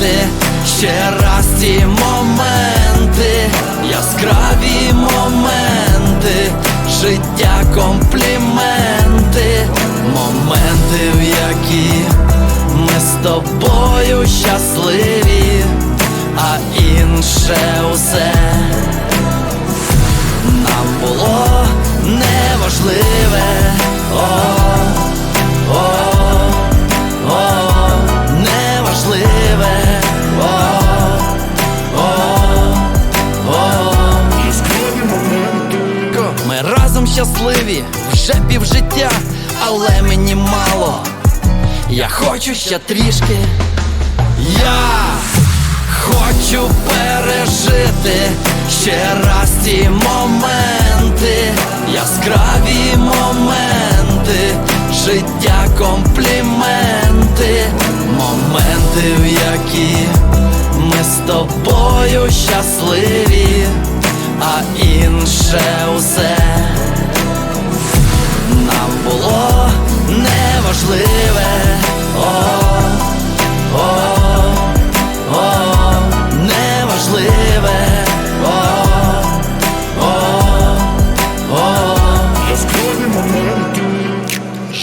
пережити ще раз ці моменти, яскраві моменти, життя компліменти, моменти, в які ми з тобою щасливі, а інше усе разом щасливі, вже півжиття, але мені мало. Я хочу ще трішки. Я хочу пережити ще раз ці моменти, яскраві моменти, життя компліменти, моменти, в які ми з тобою щасливі,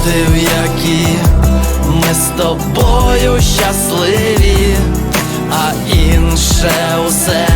моменти, в які ми з тобою щасливі, а інше усе